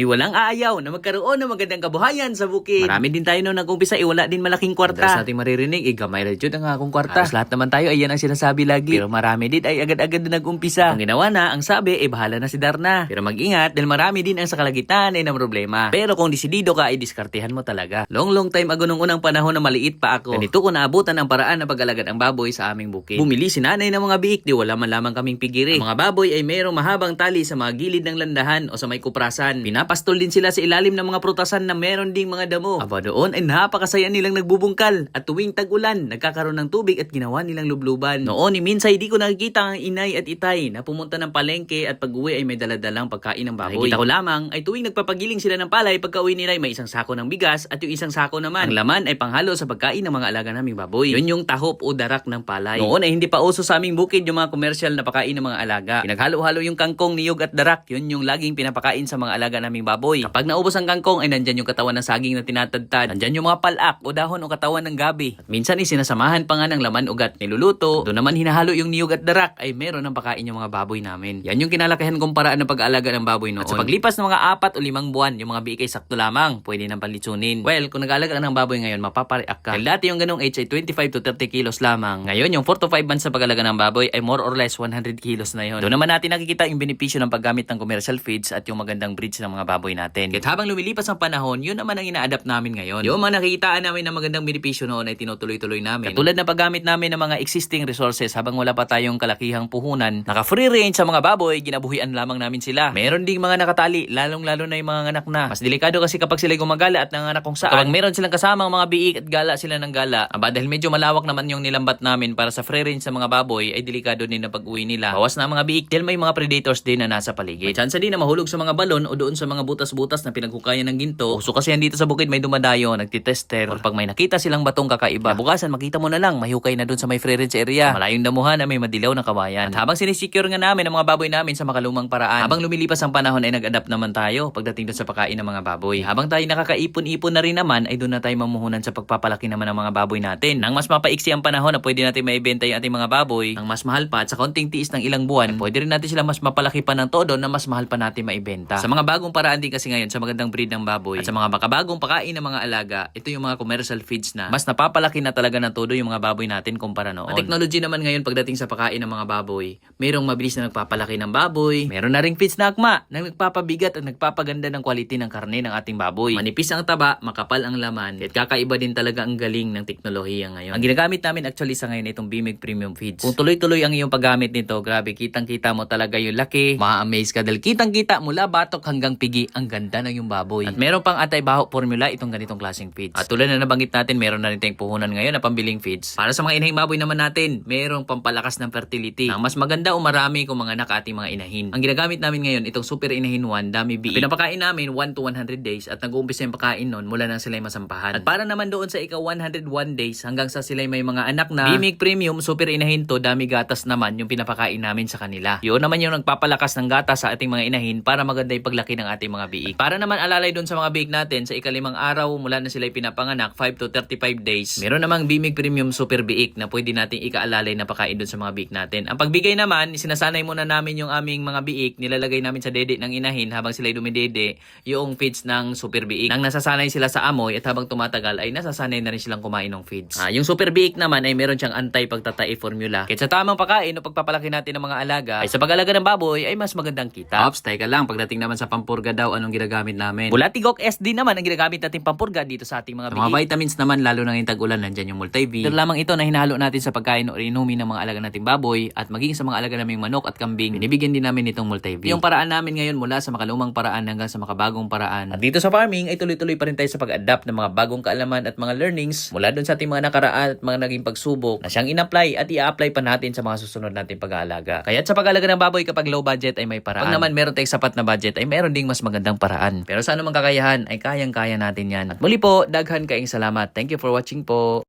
ni walang aayaw na magkaroon ng magandang kabuhayan sa bukid. Marami din tayo nung nag-umpisa, eh, wala din malaking kwarta. Tapos natin maririnig, eh, gamay na dyan ang akong kwarta. Halos lahat naman tayo, ay yan ang sinasabi lagi. Pero marami din ay agad-agad na nag-umpisa. Ang ginawa na, ang sabi, eh, bahala na si Darna. Pero mag-ingat, dahil marami din ang sa kalagitan ay na problema. Pero kung disidido ka, ay diskartehan mo talaga. Long long time ago nung unang panahon na maliit pa ako. Ganito ko naabutan ang paraan na pag-alagad ang baboy sa aming bukid. Bumili si nanay ng mga biik, di wala man lamang kaming pigiri. Ang mga baboy ay mayroong mahabang tali sa mga gilid ng landahan o sa may kuprasan. Pinapastol din sila sa ilalim ng mga prutasan na meron ding mga damo. Aba doon ay napakasaya nilang nagbubungkal at tuwing tag-ulan, nagkakaroon ng tubig at ginawa nilang lubluban. Noon ni Minsay di ko nakikita ang inay at itay na pumunta ng palengke at pag-uwi ay may daladalang pagkain ng baboy. Nakikita ko lamang ay tuwing nagpapagiling sila ng palay pagka-uwi nila ay may isang sako ng bigas at yung isang sako naman. Ang laman ay panghalo sa pagkain ng mga alaga naming baboy. Yun yung tahop o darak ng palay. Noon ay hindi pa uso sa aming bukid yung mga komersyal na pakain ng mga alaga. Pinaghalo-halo yung kangkong, niyog at darak. Yun yung laging pinapakain sa mga alaga naming baboy. Kapag naubos ang kangkong ay nandyan yung katawan ng saging na tinatadtad. Nandyan yung mga palak o dahon o katawan ng gabi. At minsan ay sinasamahan pa nga ng laman ugat niluluto. Doon naman hinahalo yung niyog at darak ay meron ng pakain yung mga baboy namin. Yan yung kinalakihan kong paraan ng pag-aalaga ng baboy noon. At sa paglipas ng mga apat o limang buwan, yung mga biik ay sakto lamang. Pwede nang palitsunin. Well, kung nag-aalaga ng baboy ngayon, mapapareact ka. Dahil dati yung ganong age ay 25 to 30 kilos lamang. Ngayon, yung 4 to 5 months sa pag-alaga ng baboy ay more or less 100 kilos na yun. Doon naman natin nakikita yung benepisyo ng paggamit ng commercial feeds at yung magandang breeds ng mga baboy natin. At habang lumilipas ang panahon, yun naman ang ina-adapt namin ngayon. Yung mga nakikitaan namin ng magandang benepisyo noon ay tinutuloy-tuloy namin. Katulad na paggamit namin ng mga existing resources habang wala pa tayong kalakihang puhunan, naka-free range sa mga baboy, ginabuhian lamang namin sila. Meron ding mga nakatali, lalong-lalo na yung mga anak na. Mas delikado kasi kapag sila gumagala at nanganak kung saan. Kapag meron silang kasamang mga biik at gala sila ng gala, aba dahil medyo malawak naman yung nilambat namin para sa free range sa mga baboy, ay delikado din na pag-uwi nila. Bawas na ang mga biik dahil may mga predators din na nasa paligid. May chance din na mahulog sa mga balon o doon sa mga butas-butas na pinaghukayan ng ginto. Uso kasi yan dito sa bukid may dumadayo, nagtitester. Or pag may nakita silang batong kakaiba, bukasan makita mo na lang, mahukay na doon sa may free range area. Sa malayong damuhan na may madilaw na kawayan. At habang sinisecure nga namin ang mga baboy namin sa makalumang paraan, habang lumilipas ang panahon ay nag-adapt naman tayo pagdating doon sa pagkain ng mga baboy. Habang tayo nakakaipon-ipon na rin naman, ay doon na tayo mamuhunan sa pagpapalaki naman ng mga baboy natin. Nang mas mapaiksi ang panahon na pwede natin maibenta yung ating mga baboy, ang mas mahal pa at sa konting tiis ng ilang buwan, pwede rin natin sila mas mapalaki pa ng todo na mas mahal pa natin maibenta. Sa mga bagong paraan din kasi ngayon sa magandang breed ng baboy at sa mga makabagong pakain ng mga alaga, ito yung mga commercial feeds na mas napapalaki na talaga ng todo yung mga baboy natin kumpara noon. Ang technology naman ngayon pagdating sa pagkain ng mga baboy, mayroong mabilis na nagpapalaki ng baboy, meron na ring feeds na akma na nagpapabigat at nagpapaganda ng quality ng karne ng ating baboy. Manipis ang taba, makapal ang laman, at kakaiba din talaga ang galing ng teknolohiya ngayon. Ang ginagamit namin actually sa ngayon itong Bimig Premium Feeds. Kung tuloy-tuloy ang iyong paggamit nito, grabe, kitang-kita mo talaga yung laki, ma-amaze ka dahil kitang-kita mula batok hanggang pigi, ang ganda ng yung baboy. At meron pang anti-baho formula itong ganitong klaseng feeds. At tulad na nabanggit natin, meron na rin tayong puhunan ngayon na pambiling feeds. Para sa mga inahing baboy naman natin, merong pampalakas ng fertility. Ang mas maganda o marami kung mga anak ating mga inahin. Ang ginagamit namin ngayon, itong Super Inahin 1, Dami B. Pinapakain namin 1 to 100 days at nag-uumpisa yung pakain nun mula nang sila'y masampahan. At para naman doon sa ika 101 days hanggang sa sila'y may mga anak na Bimig Premium Super Inahin to, Dami Gatas naman yung pinapakain namin sa kanila. Yun naman yung nagpapalakas ng gatas sa ating mga inahin para maganda yung paglaki ng ating mga biik. Para naman alalay doon sa mga biik natin sa ikalimang araw mula na sila'y pinapanganak 5 to 35 days. Meron namang Bimig Premium Super Biik na pwede nating ikaalalay na pakain doon sa mga biik natin. Ang pagbigay naman, sinasanay muna namin yung aming mga biik, nilalagay namin sa dede ng inahin habang sila'y dumidede yung feeds ng Super Biik. Nang nasasanay sila sa amoy at habang tumatagal ay nasasanay na rin silang kumain ng feeds. Ah, yung Super Biik naman ay meron siyang anti-pagtatai formula. Kaya sa tamang pagkain o pagpapalaki natin ng mga alaga, ay sa pag-alaga ng baboy ay mas magandang kita. Ops, teka lang, pagdating naman sa pampurga daw, anong ginagamit namin? Bulatigok SD naman ang ginagamit natin pampurga dito sa ating mga biik. Mga vitamins naman, lalo na ngayong tag-ulan, nandyan yung multi-V. Ito lamang ito na hinahalo natin sa pagkain o inumin ng mga alaga nating baboy at maging sa mga alaga naming manok at kambing, binibigyan din namin itong multi-V. Yung paraan namin ngayon mula sa makalumang paraan hanggang sa makabagong paraan. At dito sa farming ay tuloy-tuloy pa rin tayo sa pag-adapt ng mga bagong kaalaman at mga learnings mula dun sa ating mga nakaraan at mga naging pagsubok na siyang in-apply at i-apply pa natin sa mga susunod nating pag-aalaga. Kaya sa pag-aalaga ng baboy kapag low budget ay may paraan. Pag naman meron tayong sapat na budget ay meron ding mas magandang paraan. Pero sa anumang kakayahan ay kayang-kaya natin yan. At muli po, daghan kaing salamat. Thank you for watching po.